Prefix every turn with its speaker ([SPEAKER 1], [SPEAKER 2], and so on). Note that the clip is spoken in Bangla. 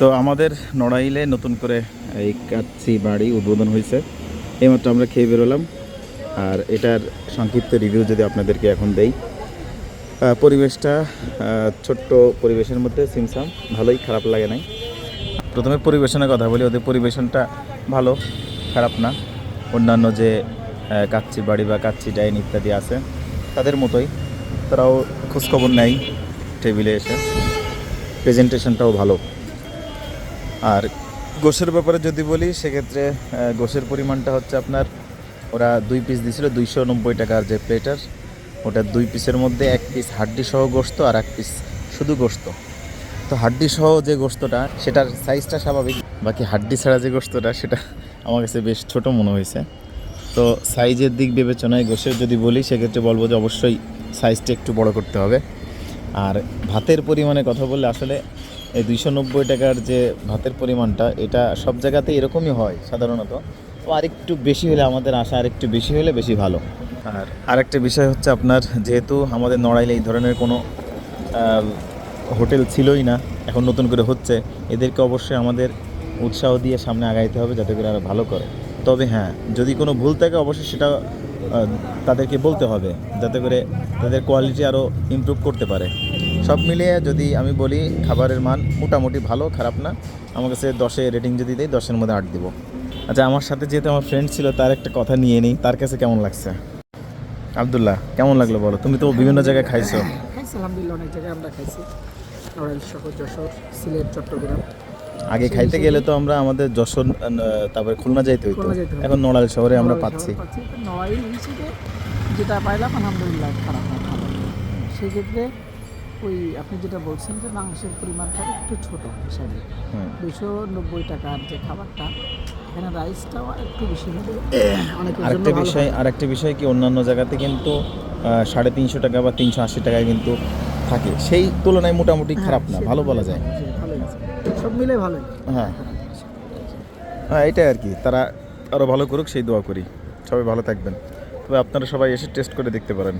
[SPEAKER 1] তো আমাদের নড়াইলে নতুন করে এই কাচ্চি বাড়ি উদ্বোধন হয়েছে। এইমাত্র আমরা খেয়ে বেরোলাম। আর এটার সংক্ষিপ্ত রিভিউ যদি আপনাদেরকে এখন দেই। পরিবেশটা ছোট্ট পরিবেশের মধ্যে, সিমসাম, ভালোই খারাপ লাগে নাই। প্রথমে পরিবেশনের কথা বলি, ওদের পরিবেশনটা ভালো, খারাপ না। অন্যান্য যে কাচ্চি বাড়ি বা কাচ্চি ডাইন ইত্যাদি আছে, তাদের মতোই। তারাও খোঁজখবর নেয়, টেবিলে এসে। প্রেজেন্টেশনটাও ভালো। আর গোশের ব্যাপারে যদি বলি, সেক্ষেত্রে গোশের পরিমাণটা হচ্ছে আপনার, ওরা দুই পিস দিছিল, দুইশো নব্বই টাকার যে প্লেটার ওটা দুই পিসের মধ্যে এক পিস হাড্ডি সহ গোস্ত আর এক পিস শুধু গোস্ত তো হাড্ডি সহ যে গোস্তটা সেটার সাইজটা স্বাভাবিক, বাকি হাড্ডি ছাড়া যে গোস্তটা সেটা আমার কাছে বেশ ছোট মনে হয়েছে। তো সাইজের দিক বিবেচনায় গোশের যদি বলি, সেক্ষেত্রে বলব যে অবশ্যই সাইজটা একটু বড় করতে হবে। আর ভাতের পরিমাণে কথা বললে আসলে এই দুইশো নব্বই টাকার যে ভাতের পরিমাণটা, এটা সব জায়গাতে এরকমই হয় সাধারণত। তো আরেকটু বেশি হলে আমাদের আশা, আরেকটু বেশি হলে বেশি ভালো। আর আরেকটা বিষয় হচ্ছে আপনার, যেহেতু আমাদের নড়াইলে এই ধরনের কোনো হোটেল ছিলই না, এখন নতুন করে হচ্ছে, এদেরকে অবশ্যই আমাদের উৎসাহ দিয়ে সামনে আগাইতে হবে যাতে করে আরও ভালো করে। তবে হ্যাঁ যদি কোনো ভুল থাকে অবশ্যই সেটা তাদেরকে বলতে হবে যাতে করে তাদের কোয়ালিটি আরও ইমপ্রুভ করতে পারে। সব মিলিয়ে যদি আমি বলি খাবারের মান মোটামুটি ভালো, খারাপ না, আমার কাছে দশে রেটিং যদি দেয় দশের মধ্যে আট দিব। আচ্ছা আমার সাথে যেহেতু আমার ফ্রেন্ড ছিল, তার একটা কথা নিয়ে নিই, তার কাছে কেমন লাগছে? আবদুল্লাহ, কেমন লাগল বলো? তুমি তো বিভিন্ন জায়গায় খাইছো।
[SPEAKER 2] আলহামদুলিল্লাহ অনেক জায়গায় আমরা খাইছি। নড়াইল সহ যশোর, সিলেট, চট্টগ্রাম।
[SPEAKER 1] আগে খাইতে গেলে তো আমরা আমাদের যশোর তারপরে খুলনা যাইতে হইতো। এখন নড়াইল শহরে আমরা পাচ্ছি।
[SPEAKER 2] নড়াইল হিসেবে যেটা পাইলাম আলহামদুলিল্লাহ খারাপ না ভালো সেক্ষেত্রে ওই আপনি যেটা বলছেন যে মাংসের পরিমাণটা একটু ছোট হিসাবে। দুশো নব্বই টাকার যে খাবারটা এখানে রাইসটাও একটু বেশি হবে।
[SPEAKER 1] আরেকটা বিষয়
[SPEAKER 2] হয়।
[SPEAKER 1] আরেকটা বিষয় কি অন্যান্য জায়গাতে কিন্তু সাড়ে তিনশো টাকা বা তিনশো আশি টাকায় কিন্তু থাকে। সেই তুলনায় মোটামুটি খারাপ না
[SPEAKER 2] হ্যাঁ,
[SPEAKER 1] ভালো বলা যায়।
[SPEAKER 2] সব মিলে ভালোই।
[SPEAKER 1] হ্যাঁ। হ্যাঁ এটাই আর কি। তারা আরও ভালো করুক, সেই দোয়া করি। সবাই ভালো থাকবেন। তবে আপনারা সবাই এসে টেস্ট করে দেখতে পারেন।